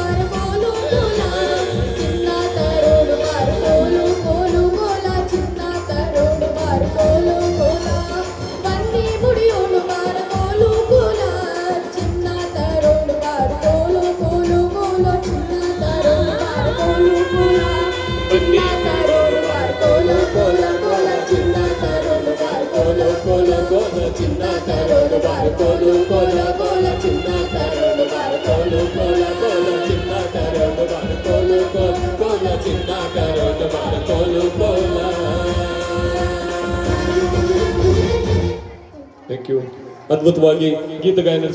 আমার ಅದ್ಭುತವಾಗಿ ಗೀತ ಗಾಯನ